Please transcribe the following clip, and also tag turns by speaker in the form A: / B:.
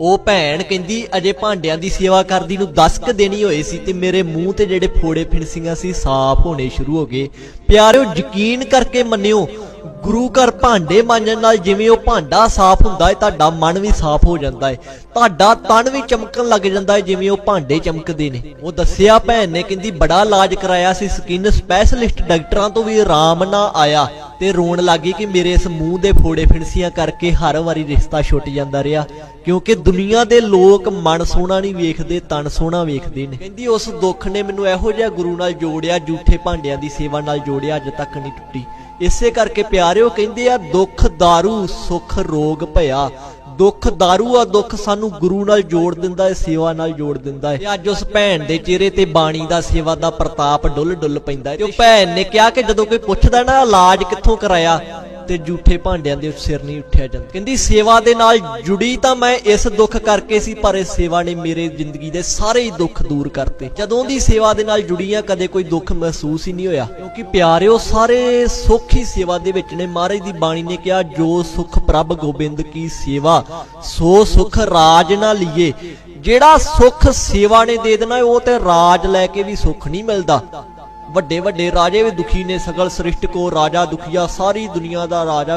A: ਉਹ ਭੈਣ ਕਹਿੰਦੀ, ਅਜੇ ਭਾਂਡਿਆਂ ਦੀ ਸੇਵਾ ਕਰਦੀ ਨੂੰ 10 ਕ ਦਿਨ ਹੀ ਹੋਏ ਸੀ ਤੇ ਮੇਰੇ ਮੂੰਹ ਤੇ ਜਿਹੜੇ ਫੋੜੇ ਫਿਣਸੀਆਂ ਸੀ, ਸਾਫ਼ ਹੋਣੇ ਸ਼ੁਰੂ ਹੋ ਗਏ। ਪਿਆਰਿਓ, ਯਕੀਨ ਕਰਕੇ ਮੰਨਿਓ, ਗੁਰੂ ਘਰ ਭਾਂਡੇ ਮਾਂਜਣ ਨਾਲ ਜਿਵੇਂ ਉਹ ਭਾਂਡਾ ਸਾਫ਼ ਹੁੰਦਾ ਹੈ, ਤੁਹਾਡਾ ਮਨ ਵੀ ਸਾਫ਼ ਹੋ ਜਾਂਦਾ ਹੈ। ਤੁਹਾਡਾ ਤਨ ਵੀ ਚਮਕਣ ਲੱਗ ਜਾਂਦਾ ਹੈ, ਜਿਵੇਂ ਉਹ ਭਾਂਡੇ ਚਮਕਦੇ ਨੇ। ਉਹ ਦੱਸਿਆ ਭੈਣ ਨੇ, ਕਹਿੰਦੀ, ਬੜਾ ਇਲਾਜ ਕਰਾਇਆ ਸੀ, ਸਕਿਨ ਸਪੈਸ਼ਲਿਸਟ ਡਾਕਟਰਾਂ ਤੋਂ ਵੀ ਆਰਾਮ ਨਾ ਆਇਆ। ਤੇ ਰੋਣ ਲੱਗੀ ਕਿ ਮੇਰੇ ਇਸ ਮੂੰਹ ਦੇ ਫੋੜੇ ਫਿਣਸੀਆਂ ਕਰਕੇ ਹਰ ਵਾਰੀ ਰਿਸ਼ਤਾ ਛੁੱਟ ਜਾਂਦਾ ਰਿਹਾ, ਕਿਉਂਕਿ ਦੁਨੀਆ ਦੇ ਲੋਕ ਮਨ ਸੋਹਣਾ ਨਹੀਂ ਵੇਖਦੇ, ਤਨ ਸੋਹਣਾ ਵੇਖਦੇ ਨੇ। ਕਹਿੰਦੀ, ਉਸ ਦੁੱਖ ਨੇ ਮੈਨੂੰ ਇਹੋ ਜਿਹਾ ਗੁਰੂ ਨਾਲ ਜੋੜਿਆ ਝੂਠੇ ਭਾਂਡਿਆਂ ਦੀ ਸੇਵਾ ਨਾਲ ਜੋੜਿਆ, ਅੱਜ ਤੱਕ ਨਹੀਂ ਟੁੱਟੀ। ਇਸੇ ਕਰਕੇ ਪਿਆਰਿਓ, ਕਹਿੰਦੇ ਆ, ਦੁੱਖ दारू ਸੁੱਖ, ਰੋਗ ਭਇਆ ਦੁੱਖ दारू ਆ, ਦੁੱਖ ਸਾਨੂੰ ਗੁਰੂ ਨਾਲ ਜੋੜ ਦਿੰਦਾ ਹੈ ਸੇਵਾ ਨਾਲ ਜੋੜ ਦਿੰਦਾ ਹੈ ਅੱਜ ਉਸ ਭੈਣ ਦੇ ਚਿਹਰੇ ਤੇ ਬਾਣੀ ਦਾ, ਸੇਵਾ ਦਾ ਪ੍ਰਤਾਪ ਡੁੱਲ ਡੁੱਲ ਪੈਂਦਾ ਹੈ ਤੇ ਉਹ ਭੈਣ ਨੇ ਕਿਹਾ ਕਿ ਜਦੋਂ ਕੋਈ ਪੁੱਛਦਾ ਨਾ, ਇਲਾਜ ਕਿੱਥੋਂ ਕਰਾਇਆ? ਤੇ ਝੂਠੇ ਭਾਂਡਿਆਂ ਦੇ ਸਿਰ ਨਹੀਂ ਉੱਠਿਆ ਜਾਂਦਾ। ਕਹਿੰਦੀ, ਸੇਵਾ ਦੇ ਨਾਲ ਜੁੜੀ ਤਾਂ ਮੈਂ ਇਸ ਦੁੱਖ ਕਰਕੇ ਸੀ, ਪਰ ਇਸ ਸੇਵਾ ਨੇ ਮੇਰੇ ਜ਼ਿੰਦਗੀ ਦੇ ਸਾਰੇ ਹੀ ਦੁੱਖ ਦੂਰ ਕਰਤੇ। ਜਦੋਂ ਦੀ ਸੇਵਾ ਦੇ ਨਾਲ ਜੁੜੀ ਆ ਕਦੇ ਕੋਈ ਦੁੱਖ ਮਹਿਸੂਸ ਹੀ ਨਹੀਂ ਹੋਇਆ। ਕਿਉਂਕਿ ਪਿਆਰਿਓ, ਸਾਰੇ ਸੁੱਖ ਹੀ ਸੇਵਾ ਦੇ ਵਿੱਚ ਨੇ। ਮਹਾਰਾਜ ਦੀ ਬਾਣੀ ਨੇ ਕਿਹਾ, ਜੋ ਸੁਖ ਪ੍ਰਭ ਗੋਬਿੰਦ ਕੀ ਸੇਵਾ, ਸੋ ਸੁਖ ਰਾਜ ਨਾ ਲਈਏ। ਜਿਹੜਾ ਸੁਖ ਸੇਵਾ ਨੇ ਦੇ ਦੇਣਾ, ਉਹ ਤੇ ਰਾਜ ਲੈ ਕੇ ਵੀ ਸੁਖ ਨਹੀਂ ਮਿਲਦਾ। ਵੱਡੇ ਵੱਡੇ ਰਾਜੇ ਵੀ ਦੁਖੀ ਨੇ, ਸਗਲ ਸ੍ਰਿਸ਼ਟ ਕੋ ਰਾਜਾ ਦੁਖੀਆ, ਸਾਰੀ ਦੁਨੀਆ ਦਾ ਰਾਜਾ ਵੀ